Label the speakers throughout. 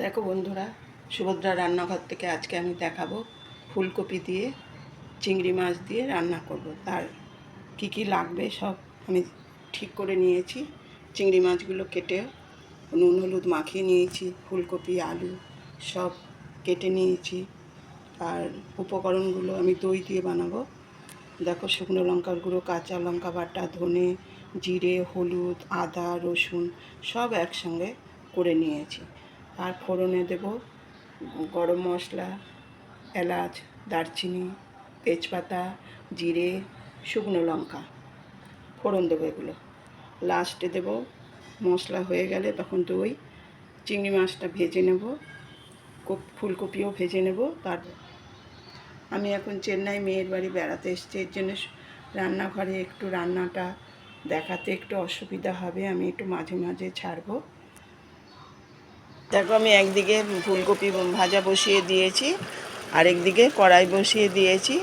Speaker 1: দেখো বন্ধুরা সুভদ্রা রান্নাঘর থেকে আজকে আমি দেখাবো ফুলকপি দিয়ে চিংড়ি মাছ দিয়ে রান্না করব। তার কি কি লাগবে সব আমি ঠিক করে নিয়েছি। চিংড়ি মাছগুলো কেটে নুন, হলুদ মাখিয়ে নিয়েছি, ফুলকপি, আলু সব কেটে নিয়েছি। আর উপকরণগুলো আমি দই দিয়ে বানাবো। দেখো শুকনো লঙ্কার গুঁড়ো, কাঁচা লঙ্কা বাটা, ধনে, জিরে, হলুদ, আদা, রসুন সব একসঙ্গে করে নিয়েছি। আর ফোড়নে দেব গরম মশলা, এলাচ, দারচিনি, তেজপাতা, জিরে, শুকনো লঙ্কা। ফোড়ন দেবো এগুলো। লাস্টে দেব মশলা হয়ে গেলে তখন দই চিংড়ি মাছটা ভেজে নেব। কপ- ফুলকপিও ভেজে নেব তারপর আমি এখন চেন্নাই মেয়ের বাড়ি বেড়াতে এসেছি, এর জন্য রান্নাঘরে একটু রান্নাটা দেখাতে একটু অসুবিধা হবে, আমি একটু মাঝে মাঝে ছাড়বো। দেখো আমি একদিকে ফুলকপি ভাজা বসিয়ে দিয়েছি, আরেকদিকে কড়াই বসিয়ে দিয়েছি,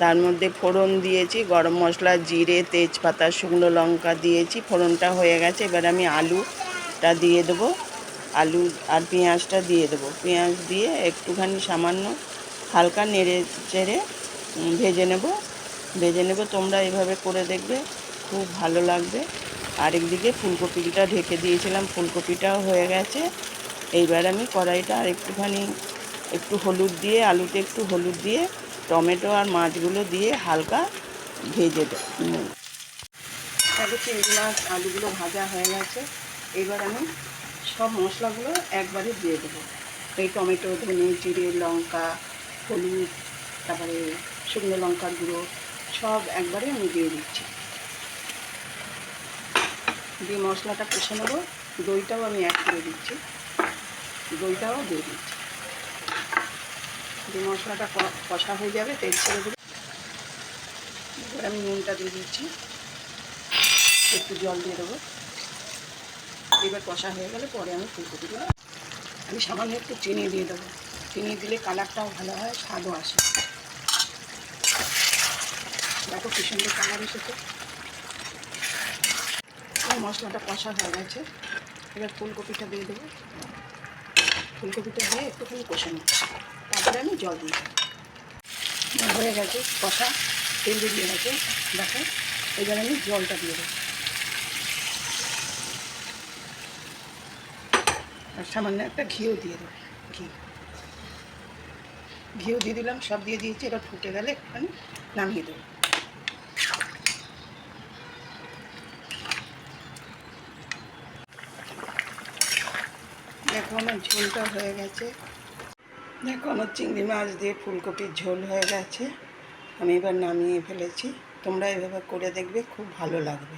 Speaker 1: তার মধ্যে ফোড়ন দিয়েছি, গরম মশলা, জিরে, তেজপাতা, শুকনো লঙ্কা দিয়েছি, ফোড়নটা হয়ে গেছে, এবার আমি আলুটা দিয়ে দেবো, আলু আর পেঁয়াজটা দিয়ে দেবো, পেঁয়াজ দিয়ে একটুখানি সামান্য হালকা নেড়ে চেড়ে ভেজে নেব ভেজে নেব, তোমরা এভাবে করে দেখবে, খুব ভালো লাগবে, আরেকদিকে ফুলকপিটা ঢেকে দিয়েছিলাম, ফুলকপিটাও হয়ে গেছে এইবার আমি কড়াইটা আর একটুখানি একটু হলুদ দিয়ে, আলুতে একটু হলুদ দিয়ে, টমেটো আর মাছগুলো দিয়ে হালকা ভেজে দেব তারপর চিংড়ি মাছ, আলুগুলো ভাজা হয়ে গেছে। এবার আমি সব মশলাগুলো একবারে দিয়ে দেবো। এই টমেটো, ধনে, জিরে, লঙ্কা, হলুদ, তারপরে শুকনো লঙ্কার গুঁড়ো, সব একবারে আমি দিয়ে দিচ্ছি। দিয়ে মশলাটা কষে নেব। দইটাও আমি অ্যাড করে দিচ্ছি। দইটাও দিয়ে দিচ্ছি। মশলাটা কষা হয়ে যাবে, তেল ছেড়ে দেবে। এবার আমি নুনটা দিয়ে দিচ্ছি। একটু জল দিয়ে দেবো। এবার কষা হয়ে গেলে পরে আমি ফুলকপিগুলো আমি সামান্য একটু চিনি দিয়ে দেবো। চিনি দিলে কালারটাও ভালো হয়, স্বাদও আসে। দেখো কি সুন্দর কালার এসেছে। মশলাটা কষা হয়ে গেছে। এবার ফুলকপিটা দিয়ে দেবো। ফুলকপিটা দিয়ে একটুখানি কষে নেব তারপরে আমি জল দেবো। হয়ে গেছে, কষা, তেল বেরিয়ে গেছে। দেখো, এবার আমি জলটা দিয়ে দেবো। আর সামান্য একটা ঘিও দিয়ে দেবো। ঘি। ঘিও দিয়ে দিলাম, সব দিয়ে দিয়েছি, এবার ফুটে গেলে একটুখানি নামিয়ে দেবো। দেখো আমার ঝোলটা হয়ে গেছে। দেখো আমার চিংড়ি মাছ দিয়ে ফুলকপির ঝোল হয়ে গেছে। আমি এবার নামিয়ে ফেলেছি। তোমরা এভাবে করে দেখবে, খুব ভালো লাগবে।